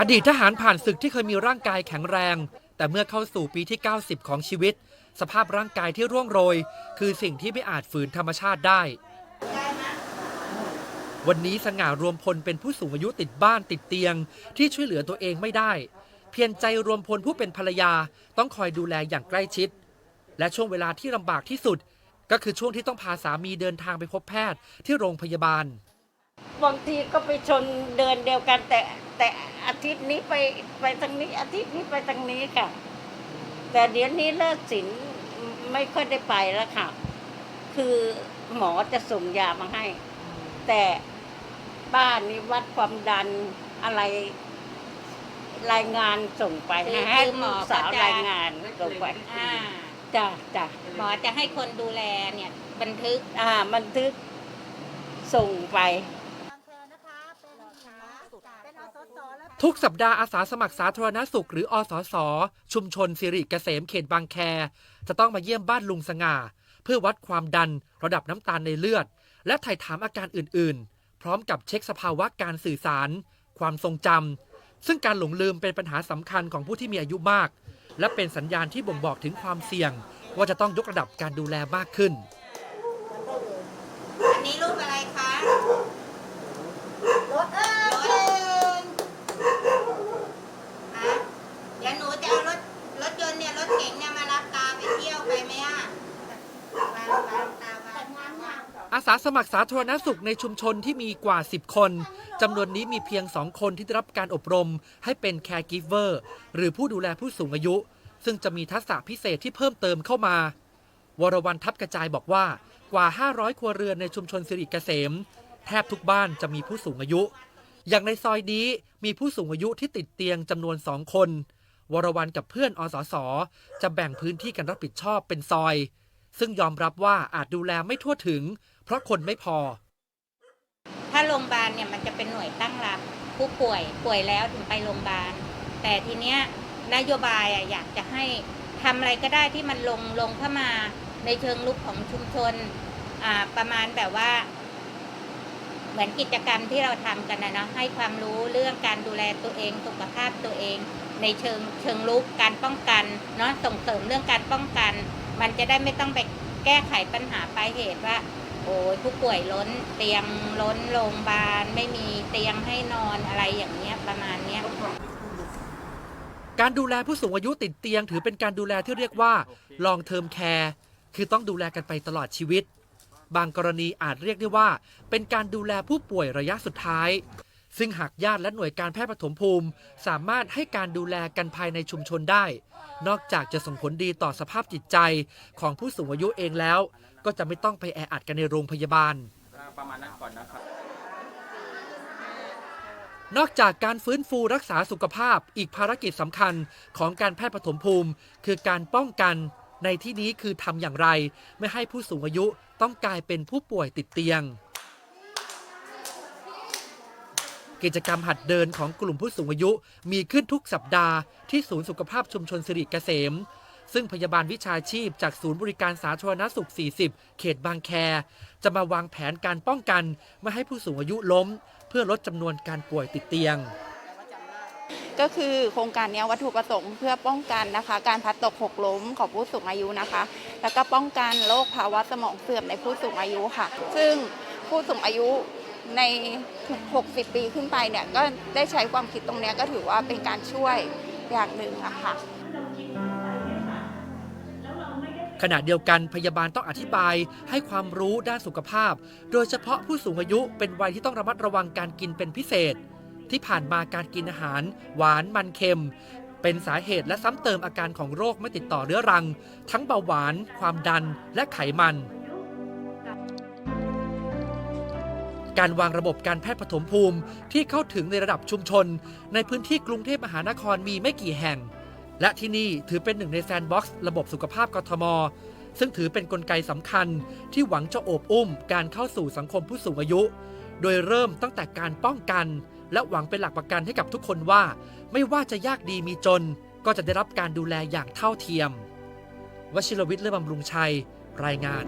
อดีตทหารผ่านศึกที่เคยมีร่างกายแข็งแรง แต่เมื่อเข้าสู่ปีที่ 90 ของชีวิต สภาพร่างกายที่ร่วงโรย คือสิ่งที่ไม่อาจฝืนธรรมชาติได้ วันนี้สง่ารวมพลเป็นผู้สูงอายุติดบ้านติดเตียง ที่ช่วยเหลือตัวเองไม่ได้ เพียรใจรวมพลผู้เป็นภรรยาต้องคอยดูแลอย่างใกล้ชิด และช่วงเวลาที่ลำบากที่สุด ก็คือช่วงที่ต้องพาสามีเดินทางไปพบแพทย์ที่โรงพยาบาล บางทีก็ไปชนเดินเดียวกันแต่ แต่อาทิตย์นี้ไปไปทางนี้ อาทิตย์นี้ไปทางนี้ค่ะ แต่เดี๋ยวนี้เลิกสินไม่ค่อยได้ไปแล้วค่ะ คือหมอจะส่งยามาให้ แต่บ้านนี้วัดความดันอะไร รายงานส่งไปคือให้คือหมลูอกสาวก็จะ รายงานส่งไปอ่าจ้ะจ้ะหมอจะให้คนดูแลเนี่ย บันทึกอ่าบันทึกส่งไป ทุกสัปดาห์อาสาสมัครสาธารณสุขหรืออสส ชุมชนสิริเกษมเขตบางแค จะต้องมาเยี่ยมบ้านลุงสง่า เพื่อวัดความดัน ระดับน้ำตาลในเลือด และถ่ายถามอาการอื่น ๆ พร้อมกับเช็คสภาวะการสื่อสาร ความทรงจำซึ่งการหลงลืมเป็นปัญหาสำคัญของผู้ที่มีอายุมาก และเป็นสัญญาณที่บ่งบอกถึงความเสี่ยง ว่าจะต้องยกระดับการดูแลมากขึ้น อันนี้รูปอะไรคะรถเอ้ย รถฮะเดี๋ยวหนูจะเอารถรถยนต์เนี่ยรถเก๋งเนี่ยมารับตาไปเที่ยวไปไหมอะวางวางตาวางวางวาง อาสาสมัครสาธารณสุขในชุมชนที่มีกว่า 10 คนจำนวนนี้มีเพียง 2 คนที่ได้รับการอบรม ให้เป็น caregiver หรือผู้ดูแลผู้สูงอายุ ซึ่งจะมีทักษะพิเศษที่เพิ่มเติมเข้ามา วรวรรณทับกระจายบอกว่ากว่า 500 ครัวเรือนในชุมชนสิริเกษม แทบทุกบ้านจะมีผู้สูงอายุ อย่างในซอยนี้มีผู้สูงอายุที่ติดเตียงจำนวน2คน วรวรรณกับเพื่อนอสสจะแบ่งพื้นที่กันรับผิดชอบเป็นซอย ซึ่งยอมรับว่าอาจดูแลไม่ทั่วถึง เพราะคนไม่พอ ถ้าโรงพยาบาลเนี่ยมันจะเป็นหน่วยตั้งรับผู้ป่วยป่วยแล้วถึงไปโรงพยาบาล แต่ทีเนี้ยนโยบายอะอยากจะให้ทำอะไรก็ได้ที่มันลงลงเข้ามาในเชิงลุกของชุมชนอ่าประมาณแบบว่า เหมือนกิจกรรมที่เราทำกันนะเนาะให้ความรู้เรื่องการดูแลตัวเองสุขภาพตัวเอง ในเชิงเชิงลุกการป้องกันเนาะส่งเสริมเรื่องการป้องกัน มันจะได้ไม่ต้องไปแก้ไขปัญหาปลายเหตุว่า โอ้ยผู้ป่วยล้นเตียงล้นโรงพยาบาลไม่มีเตียงให้นอนอะไรอย่างเงี้ยประมาณเนี้ยการดูแลผู้สูงอายุติดเตียง ถือเป็นการดูแลที่เรียกว่า long term care คือต้องดูแลกันไปตลอดชีวิต บางกรณีอาจเรียกได้ว่า เป็นการดูแลผู้ป่วยระยะสุดท้าย ซึ่งหากญาติและหน่วยการแพทย์ปฐมภูมิ สามารถให้การดูแลกันภายในชุมชนได้ นอกจากจะส่งผลดีต่อสภาพจิตใจของผู้สูงอายุเองแล้ว ก็จะไม่ต้องไปแออัดกันในโรงพยาบาล ประมาณนั้นก่อนนะครับ นอกจากการฟื้นฟูรักษาสุขภาพ อีกภารกิจสำคัญของการแพทย์ปฐมภูมิ คือการป้องกัน ในที่นี้คือทำอย่างไร ไม่ให้ผู้สูงอายุต้องกลายเป็นผู้ป่วยติดเตียง กิจกรรมหัดเดินของกลุ่มผู้สูงอายุ มีขึ้นทุกสัปดาห์ที่ศูนย์สุขภาพชุมชนสิริเกษม ซึ่งพยาบาลวิชาชีพจากศูนย์บริการสาธารณสุข 40 เขตบางแค จะมาวางแผนการป้องกันไม่ให้ผู้สูงอายุล้ม เพื่อลดจำนวนการป่วยติดเตียงก็คือโครงการนี้วัตถุประสงค์เพื่อป้องกันนะคะ การพัดตกหกล้มของผู้สูงอายุนะคะ แล้วก็ป้องกันโรคภาวะสมองเสื่อมในผู้สูงอายุค่ะ ซึ่งผู้สูงอายุ ใน 60 ปีขึ้นไปเนี่ยก็ได้ใช้ความคิดตรงนี้ก็ถือว่าเป็นการช่วยอย่างหนึ่งอะค่ะขณะเดียวกันพยาบาลต้องอธิบายให้ความรู้ด้านสุขภาพ โดยเฉพาะผู้สูงอายุเป็นวัยที่ต้องระมัดระวังการกินเป็นพิเศษ ที่ผ่านมาการกินอาหาร หวานมันเค็ม เป็นสาเหตุและซ้ำเติมอาการของโรคไม่ติดต่อเรื้อรัง ทั้งเบาหวาน ความดันและไขมัน การวางระบบการแพทย์ปฐมภูมิที่เข้าถึงในระดับชุมชน ในพื้นที่กรุงเทพมหานครมีไม่กี่แห่ง และที่นี่ถือเป็นหนึ่งในแซนด์บ็อกซ์ระบบสุขภาพกทม ซึ่งถือเป็นนกลไกสำคัญที่หวังจะโอบอุ้มการเข้าสู่สังคมผู้สูงอายุ โดยเริ่มตั้งแต่การป้องกัน และหวังเป็นหลักประกันให้กับทุกคนว่า ไม่ว่าจะยากดีมีจน ก็จะได้รับการดูแลอย่างเท่าเทียมวชิรวิทย์เลื่อบำรุงชัย รายงาน